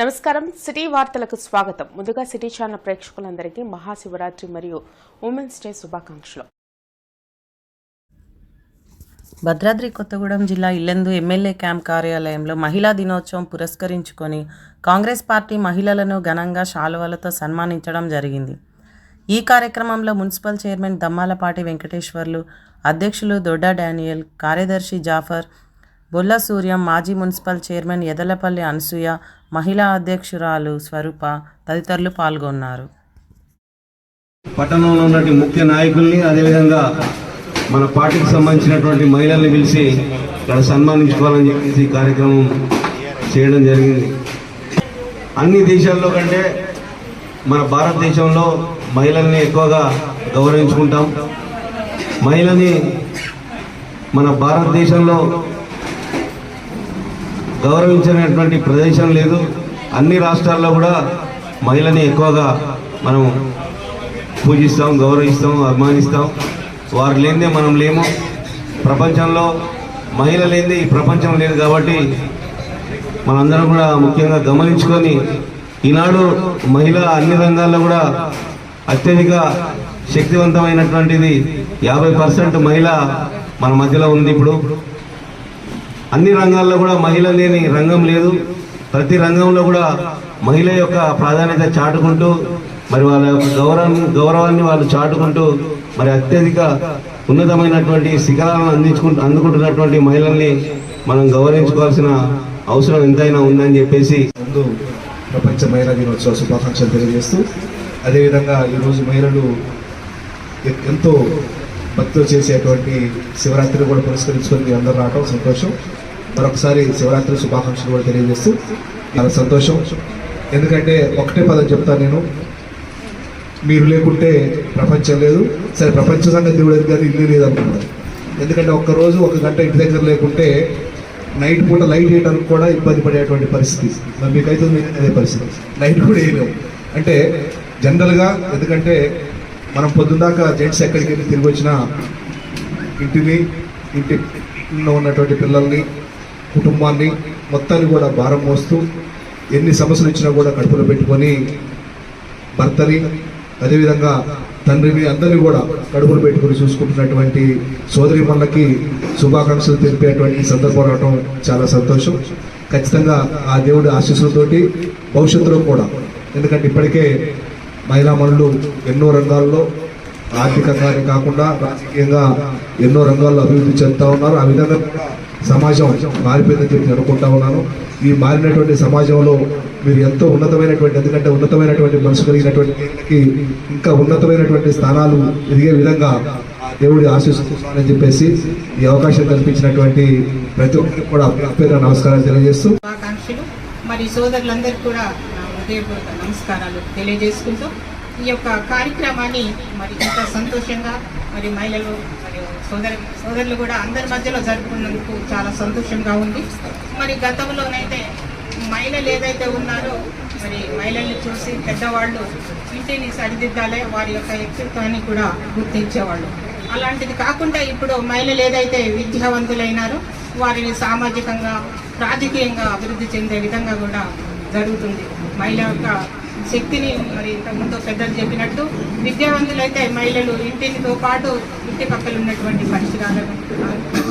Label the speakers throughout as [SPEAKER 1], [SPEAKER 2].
[SPEAKER 1] నమస్కారం. సిటీ వార్తలకు స్వాగతం. ముందుగా సిటీ ఛానల్ ప్రేక్షకులందరికీ మహాశివరాత్రి మరియు ఉమెన్స్ డే శుభాకాంక్షలు.
[SPEAKER 2] భద్రాద్రి కొత్తగూడెం జిల్లా ఇల్లెందు ఎమ్మెల్యే క్యాంప్ కార్యాలయంలో మహిళా దినోత్సవం పురస్కరించుకొని కాంగ్రెస్ పార్టీ మహిళలను ఘనంగా శాలువలతో సన్మానించడం జరిగింది. ఈ కార్యక్రమంలో మున్సిపల్ చైర్మన్ దమ్మాలపాటి వెంకటేశ్వర్లు అధ్యక్షులు దొడ్డ డానియల్ కార్యదర్శి జాఫర్ బొల్ల సూర్యం మాజీ మున్సిపల్ చైర్మన్ ఎదలపల్లి అనసూయ మహిళా అధ్యక్షురాలు స్వరూప తదితరులు పాల్గొన్నారు.
[SPEAKER 3] పట్టణంలో ఉన్నటువంటి ముఖ్య నాయకుల్ని అదేవిధంగా మన పార్టీకి సంబంధించినటువంటి మహిళల్ని పిలిచి ఇక్కడ సన్మానించుకోవాలని చెప్పేసి కార్యక్రమం చేయడం జరిగింది. అన్ని దేశాల్లో కంటే మన భారతదేశంలో మహిళల్ని ఎక్కువగా గౌరవించుకుంటాం. మహిళని మన భారతదేశంలో గౌరవించినటువంటి ప్రదేశం లేదు. అన్ని రాష్ట్రాల్లో కూడా మహిళని ఎక్కువగా మనం పూజిస్తాం గౌరవిస్తాం అభిమానిస్తాం. వారు లేనిదే మనం లేము. ప్రపంచంలో మహిళ లేనిదే ఈ ప్రపంచం లేదు కాబట్టి మనందరం కూడా ముఖ్యంగా గమనించుకొని ఈనాడు మహిళ అన్ని రంగాల్లో కూడా అత్యధిక శక్తివంతమైనటువంటిది. యాభై పర్సెంట్ మహిళ మన మధ్యలో ఉంది ఇప్పుడు. అన్ని రంగాల్లో కూడా మహిళ లేని రంగం లేదు. ప్రతి రంగంలో కూడా మహిళ యొక్క ప్రాధాన్యత చాటుకుంటూ మరి వాళ్ళ యొక్క గౌరవం గౌరవాన్ని వాళ్ళు చాటుకుంటూ మరి అత్యధిక ఉన్నతమైనటువంటి శిఖరాలను అందించుకుంటూ అందుకుంటున్నటువంటి మహిళల్ని మనం గౌరవించుకోవాల్సిన అవసరం ఎంతైనా ఉందని చెప్పేసి
[SPEAKER 4] ముందు ప్రపంచ మహిళా దినోత్సవ శుభాకాంక్షలు తెలియజేస్తూ అదేవిధంగా ఈరోజు మహిళలు ఎంతో భక్తులు చేసేటువంటి శివరాత్రి కూడా పురస్కరించుకొని మీ అందరూ రావటం సంతోషం. మరొకసారి శివరాత్రి శుభాకాంక్షలు కూడా తెలియజేస్తూ చాలా సంతోషం. ఎందుకంటే ఒకటే పదం చెప్తాను నేను. మీరు లేకుంటే ప్రపంచం లేదు. సరే ప్రపంచ సంగతి దేవుడు కానీ ఇల్లు లేదు అనుకుంటారు ఎందుకంటే ఒక్కరోజు ఒక గంట ఇంటి దగ్గర లేకుంటే నైట్ పూట లైట్ వేయడానికి కూడా ఇబ్బంది పడేటువంటి పరిస్థితి. మరి మీకైతే అదే పరిస్థితి. నైట్ కూడా వేయలేము. అంటే జనరల్గా ఎందుకంటే మనం పొద్దుదాకా జెంట్స్ ఎక్కడికి వెళ్ళి తిరిగి వచ్చినా ఇంటిని ఇంటిలో ఉన్నటువంటి పిల్లల్ని కుటుంబాన్ని మొత్తాన్ని కూడా భారం మోస్తూ ఎన్ని సమస్యలు ఇచ్చినా కూడా కడుపులో పెట్టుకొని భర్తని అదేవిధంగా తండ్రిని అందరినీ కూడా కడుపులు పెట్టుకుని చూసుకుంటున్నటువంటి సోదరి మనకి శుభాకాంక్షలు తెలిపేటువంటి సందర్భం రావడం చాలా సంతోషం. ఖచ్చితంగా ఆ దేవుడి ఆశీస్సులతోటి భవిష్యత్తులో కూడా ఎందుకంటే ఇప్పటికే మహిళా మనులు ఎన్నో రంగాల్లో ఆర్థికంగానే కాకుండా రాజకీయంగా ఎన్నో రంగాల్లో అభివృద్ధి చెందుతూ ఉన్నారు. ఆ విధంగా కూడా సమాజం మారిపోయిందని చెప్పి అనుకుంటా ఉన్నాను. ఈ మారినటువంటి సమాజంలో మీరు ఎంతో ఉన్నతమైనటువంటి ఎందుకంటే ఉన్నతమైనటువంటి మనసు కలిగినటువంటి ఇంకా ఉన్నతమైనటువంటి స్థానాలు ఎదిగే విధంగా దేవుడి ఆశిస్తున్నానని చెప్పేసి ఈ అవకాశం కల్పించినటువంటి ప్రతి ఒక్కరికి కూడా పేరు నమస్కారాలు తెలియజేస్తూ
[SPEAKER 5] మరి సోదరులందరికీ కూడా హృదయపూర్వక నమస్కారాలు తెలియజేసుకుంటూ ఈ యొక్క కార్యక్రమాన్ని మరి ఇంత సంతోషంగా మరి మహిళలు మరియు సోదరు సోదరులు కూడా అందరి మధ్యలో జరుపుకున్నందుకు చాలా సంతోషంగా ఉంది. మరి గతంలోనైతే మహిళలు ఏదైతే ఉన్నారో మరి మహిళల్ని చూసి పెద్దవాళ్ళు ఇంటిని సరిదిద్దాలే వారి యొక్క వ్యక్తిత్వాన్ని కూడా గుర్తించేవాళ్ళు. అలాంటిది కాకుండా ఇప్పుడు మహిళలు ఏదైతే విద్యావంతులైనారో వారిని సామాజికంగా రాజకీయంగా అభివృద్ధి చెందే విధంగా కూడా జరుగుతుంది. మహిళ యొక్క శక్తిని మరి ఇంతకుముందు పెద్దలు చెప్పినట్టు విద్యావంతులైతే మహిళలు ఇంటితో పాటు ఇంటి పక్కల ఉన్నటువంటి పరిసరాలను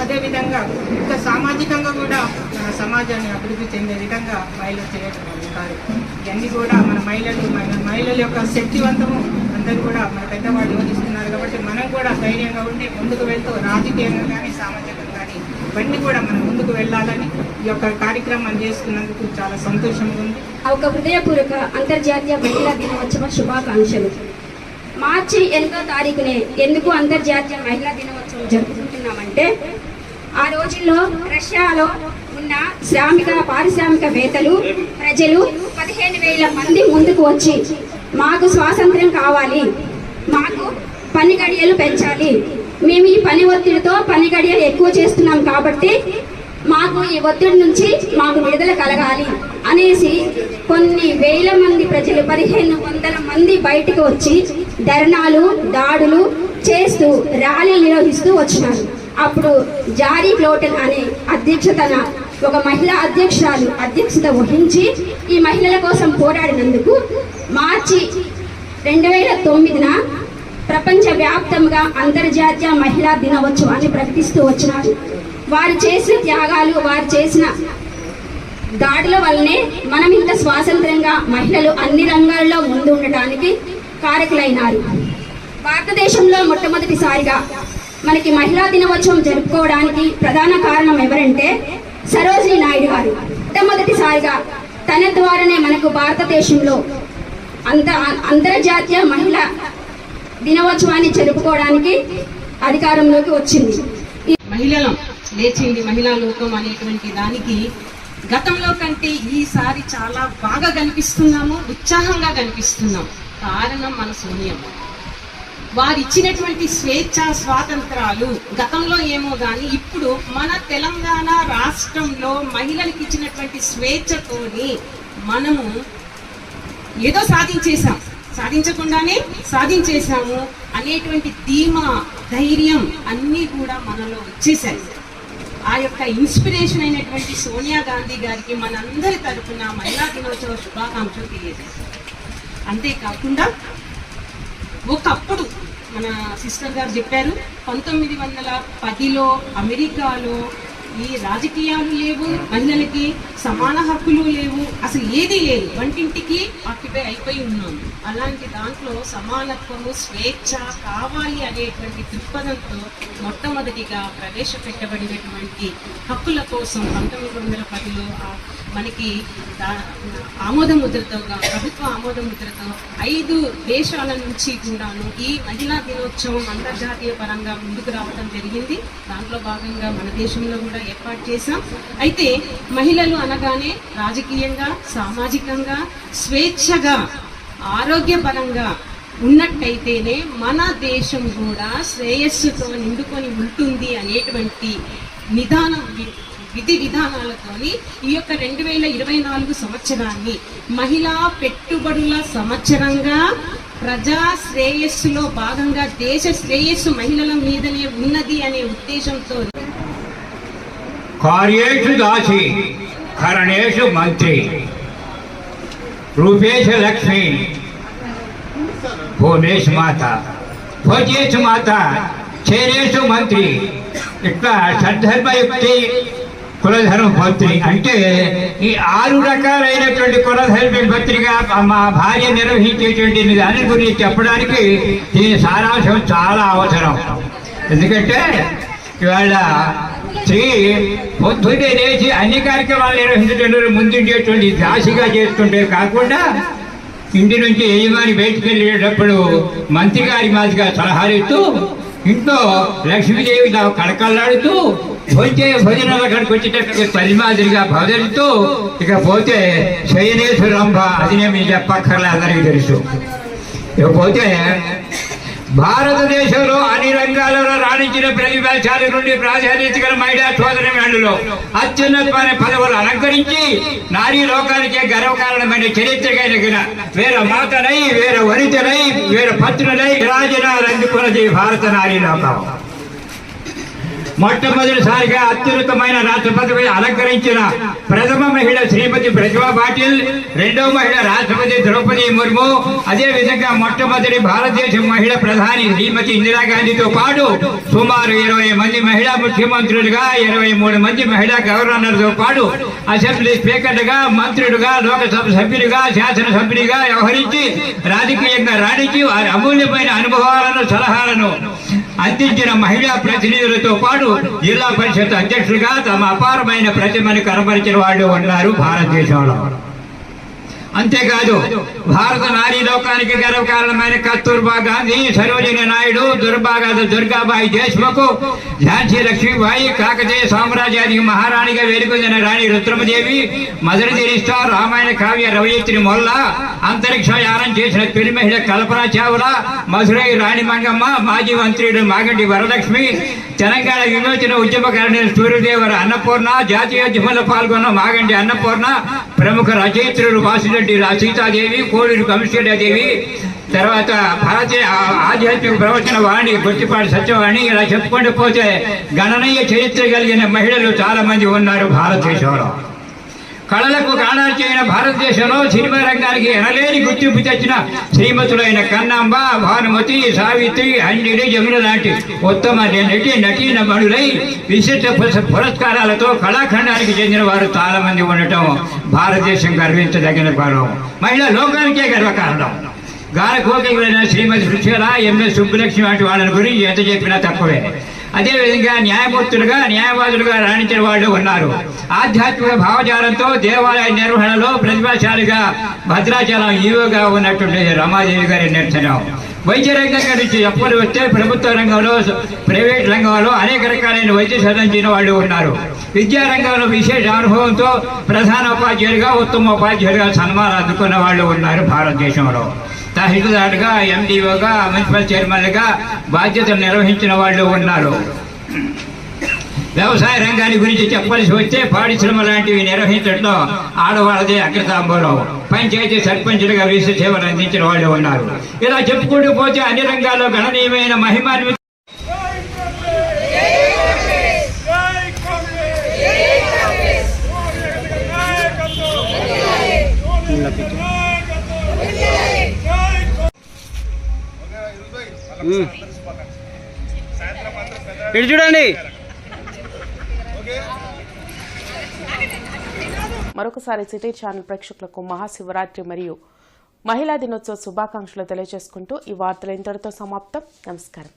[SPEAKER 5] అదేవిధంగా ఇంకా సామాజికంగా కూడా మన సమాజాన్ని అభివృద్ధి చెందే విధంగా మహిళలు చేయడం కాదు. ఇవన్నీ కూడా మన మహిళలు మన మహిళల యొక్క శక్తివంతము అందరూ కూడా మన పెద్దవాళ్ళు యోచిస్తున్నారు కాబట్టి మనం కూడా ధైర్యంగా ఉండి ముందుకు వెళ్తూ రాజకీయంగా కానీ సామాజికంగా ఇవన్నీ కూడా మనం ముందుకు వెళ్ళాలని ఈ యొక్క కార్యక్రమం చేసుకున్నందుకు చాలా సంతోషంగా ఉంది.
[SPEAKER 6] ఒక హృదయపూర్వక అంతర్జాతీయ మహిళా దినోత్సవ శుభాకాంక్షలు. మార్చి ఎనిమిదో తారీఖునే ఎందుకు అంతర్జాతీయ మహిళా దినోత్సవం జరుపుకుంటున్నామంటే ఆ రోజుల్లో రష్యాలో ఉన్న శ్రామిక పారిశ్రామికవేత్తలు ప్రజలు పదిహేను వేల మంది ముందుకు వచ్చి మాకు స్వాతంత్ర్యం కావాలి మాకు పని గడియలు పెంచాలి మేము ఈ పని ఒత్తిడితో పని గడియలు ఎక్కువ చేస్తున్నాం కాబట్టి మాకు ఈ ఒత్తిడి నుంచి మాకు విడుదల కలగాలి అనేసి కొన్ని వేల మంది ప్రజలు పదిహేను వందల మంది బయటకు వచ్చి ధర్నాలు దాడులు చేస్తూ ర్యాలీలు నిర్వహిస్తూ వచ్చినారు. అప్పుడు జారీ క్లోటన్ అనే అధ్యక్షతన ఒక మహిళా అధ్యక్షురాలు అధ్యక్షత వహించి ఈ మహిళల కోసం పోరాడినందుకు మార్చి రెండు వేల తొమ్మిదిన ప్రపంచవ్యాప్తంగా అంతర్జాతీయ మహిళా దినోత్సవాన్ని ప్రకటిస్తూ వచ్చినారు. వారు చేసిన త్యాగాలు వారు చేసిన దాడుల వల్లనే మనం ఇంత స్వాతంత్రంగా మహిళలు అన్ని రంగాల్లో ముందు ఉండటానికి కారకులైనారు. భారతదేశంలో మొట్టమొదటిసారిగా మనకి మహిళా దినోత్సవం జరుపుకోవడానికి ప్రధాన కారణం ఎవరంటే సరోజిని నాయుడు గారు. మొట్టమొదటిసారిగా తన ద్వారానే మనకు భారతదేశంలో అంత అంతర్జాతీయ మహిళా దినోత్సవాన్ని జరుపుకోవడానికి అధికారంలోకి వచ్చింది.
[SPEAKER 7] మహిళలం లేచింది మహిళా లోకం అనేటువంటి దానికి గతంలో కంటే ఈసారి చాలా బాగా కనిపిస్తున్నాము ఉత్సాహంగా కనిపిస్తున్నాం. కారణం మన సోనియమ్మ వారు ఇచ్చినటువంటి స్వేచ్ఛ స్వాతంత్రాలు గతంలో ఏమో కానీ ఇప్పుడు మన తెలంగాణ రాష్ట్రంలో మహిళలకు ఇచ్చినటువంటి స్వేచ్ఛతోని మనము ఏదో సాధించేశాం. సాధించకుండానే సాధించేశాము అనేటువంటి ధీమా ధైర్యం అన్నీ కూడా మనలో వచ్చేసాయి ఆ యొక్క ఇన్స్పిరేషన్ అయినటువంటి సోనియా గాంధీ గారికి మనందరి తరఫున మహిళా దినోత్సవ శుభాకాంక్షలు తెలియజేస్తాం అంతేకాకుండా ఒకప్పుడు మన సిస్టర్ గారు చెప్పారు పంతొమ్మిది వందల పదిలో అమెరికాలో ఈ రాజకీయాలు లేవు మహిళలకి సమాన హక్కులు లేవు అసలు ఏది లేదు. వంటింటికి ఆక్యుపై అయిపోయి ఉన్నాము అలాంటి దాంట్లో సమానత్వము స్వేచ్ఛ కావాలి అనేటువంటి దృక్పథంతో మొట్టమొదటిగా ప్రవేశపెట్టబడినటువంటి హక్కుల కోసం పంతొమ్మిది వందల పదిలో మనకి ఆమోద ముద్రతో ప్రభుత్వ ఆమోద ముద్రతో ఐదు దేశాల నుంచి కూడాను ఈ మహిళా దినోత్సవం అంతర్జాతీయ పరంగా ముందుకు రావడం జరిగింది. దాంట్లో భాగంగా మన దేశంలో కూడా ఏర్పాటు చేశాం. అయితే మహిళలు అనగానే రాజకీయంగా సామాజికంగా స్వేచ్ఛగా ఆరోగ్యపరంగా ఉన్నట్టయితేనే మన దేశం కూడా శ్రేయస్సుతో నిండుకొని ఉంటుంది అనేటువంటి నిదానం విధి విధానాలతోని ఈ యొక్క రెండు వేల ఇరవై నాలుగు సంవత్సరాన్ని మహిళా పెట్టుబడుల సంవత్సరంగా ప్రజా శ్రేయస్సులో భాగంగా దేశ శ్రేయస్సు మహిళల మీదనే ఉన్నది అనే ఉద్దేశంతో
[SPEAKER 8] కార్యేషు దాసి కరణేషు మంత్రి రూపేశ లక్ష్మి భువనేశ్ మాత భోజేశ్ మాత చేరేషు మంత్రి ఇట్లా సందర్భయుక్తి కులధర్మ పత్రి అంటే ఈ ఆరు రకాలైనటువంటి కులధర్మ పత్రిగా మా భార్య నిర్వహించేటువంటి దాని గురించి చెప్పడానికి దీని సారాంశం చాలా అవసరం. ఎందుకంటే ఇవాళ స్త్రీ పొద్దున్నే లేచి అన్ని కార్యక్రమాలు నిర్వహించడంలో ముందుండేటువంటి దాసిగా చేస్తుంటే కాకుండా ఇంటి నుంచి యజమాని బయటికి వెళ్ళేటప్పుడు మంత్రి గారి మాదిగా సలహాలు ఇస్తూ ఇంట్లో లక్ష్మీదేవి తాను వచ్చే భోజే భోజనాల అక్కడికి వచ్చేటట్టు తల్లి మాదిరిగా భోజనిస్తూ ఇక పోతే శయనేశ్వరంభ. అది నేను చెప్పక్కర్లే అందరికీ తెలుసు. ఇకపోతే భారతదేశంలో అన్ని రంగాలలో రాణించిన ప్రతిభాశాలి నుండి ప్రాధాన్యత గల మహిళా సోదరి మేళలో అత్యున్నతమైన పదవులు అలంకరించి నారీ లోకానికే గర్వకారణమైన చరిత్ర కలిగిన వీర మాతనై వీర వనితనై వీర పత్రులై రాజనాలు అందుకున్నది భారత నారీ లోకం. మొట్టమొదటిసారిగా అత్యున్నతమైన రాష్ట్రపతి అలంకరించిన ప్రథమ మహిళ శ్రీమతి ప్రతిభా పాటిల్ రెండవ మహిళ రాష్ట్రపతి ద్రౌపది ముర్ము అదే విధంగా మొట్టమొదటి భారతదేశ మహిళ ప్రధాని శ్రీమతి ఇందిరాగాంధీతో పాటు సుమారు ఇరవై మంది మహిళా ముఖ్యమంత్రులుగా ఇరవై మూడు మంది మహిళా గవర్నర్లతో పాటు అసెంబ్లీ స్పీకర్లుగా మంత్రులుగా లోకసభ సభ్యులుగా శాసనసభ్యులుగా వ్యవహరించి రాజకీయంగా రాణించి వారి అమూల్యమైన అనుభవాలను సలహాలను అందించిన మహిళా ప్రతినిధులతో పాటు జిల్లా పరిషత్ అధ్యక్షులుగా తమ అపారమైన ప్రతిమను కనపరిచిన వాళ్ళు ఉన్నారు భారతదేశంలో. అంతేకాదు భారత నారీ లోకానికి గర్వకారణమైన కస్తూర్బా గాంధీ సరోజిని నాయుడు దుర్బాగా దుర్గాబాయి దేశ్ముఖ్ ఝాన్సీ లక్ష్మీబాయి కాకతీయ సామ్రాజ్యానికి మహారాణిగా వేడుకొందిన రాణి రుద్రమదేవి మదర్ తెరిస్తా రామాయణ కావ్య రవయత్రి మొల్ల అంతరిక్ష యానం చేసిన పెరిమహిళ మహిళ కల్పన మధురై రాణి మంగమ్మ మాజీ మంత్రులు మాగంటి వరలక్ష్మి తెలంగాణ విమోచన ఉద్యమకారిణి సూర్యదేవర అన్నపూర్ణ జాతీయోద్యమంలో పాల్గొన్న మాగంటి అన్నపూర్ణ ప్రముఖ రచయిత్రులు వాసులు ఉన్నటువంటి సీతాదేవి కోడూరు కమిషనరాదేవి తర్వాత భారతీయ ఆధ్యాత్మిక ప్రవచన వాణి గుర్తిపాటి సత్యవాణి ఇలా చెప్పుకుంటూ పోతే గణనీయ చరిత్ర కలిగిన మహిళలు చాలా మంది ఉన్నారు భారతదేశంలో. కళలకు కాణాలు భారతదేశంలో సినిమా రంగానికి ఎనలేని గుర్తింపు తెచ్చిన శ్రీమతులైన కన్నాంబ భానుమతి సావిత్రి అంజలి జమున లాంటి ఉత్తమ నటి నటీనమణులై విశిష్ట పురస్- పురస్కారాలతో కళాఖండానికి చెందిన వారు చాలా మంది ఉండటం భారతదేశం గర్వించదగిన గౌరవం. మహిళ లోకానికే గర్వకారణం. గాన కోకిలైన శ్రీమతి సుశీల ఎంఎస్ సుబ్బలక్ష్మి వంటి వాళ్ళని గురించి ఎంత చెప్పినా తక్కువే. అదేవిధంగా న్యాయమూర్తులుగా న్యాయవాదులుగా రాణించిన వాళ్ళు ఉన్నారు. ఆధ్యాత్మిక భావజాలంతో దేవాలయ నిర్వహణలో ప్రతిభాశాలిగా భద్రాచలం ఈవోగా ఉన్నటువంటి రమాదేవి గారి నిర్చనం వైద్య రంగం గురించి ఎప్పుడు వస్తే ప్రభుత్వ రంగంలో ప్రైవేట్ రంగంలో అనేక రకాలైన వైద్య సాధించిన వాళ్ళు ఉన్నారు. విద్యా రంగంలో విశేష అనుభవంతో ప్రధాన ఉపాధ్యాయులుగా ఉత్తమ ఉపాధ్యాయులుగా సన్మానాలు అందుకున్న వాళ్ళు ఉన్నారు భారతదేశంలో. తహసీల్దార్గా ఎండిఓగా మున్సిపల్ చైర్మన్గా బాధ్యతలు నిర్వహించిన వాళ్ళు ఉన్నారు. వ్యవసాయ రంగాన్ని గురించి చెప్పాల్సి వస్తే పారిశ్రమ లాంటివి నిర్వహించడంలో ఆడవాళ్ళదే అగ్రతాంబూలం. పంచాయతీ సర్పంచులుగా విశ్వ సేవలు అందించిన వాళ్ళు ఉన్నారు. ఇలా చెప్పుకుంటూ పోతే అన్ని రంగాల్లో గణనీయమైన మహిమాన్విత
[SPEAKER 9] ఇటు చూడండి.
[SPEAKER 1] మరొకసారి సిటీ ఛానల్ ప్రేక్షకులకు మహాశివరాత్రి మరియు మహిళా దినోత్సవ శుభాకాంక్షలు తెలియజేసుకుంటూ ఈ వార్తలు ఇంతటితో సమాప్తం. నమస్కారం.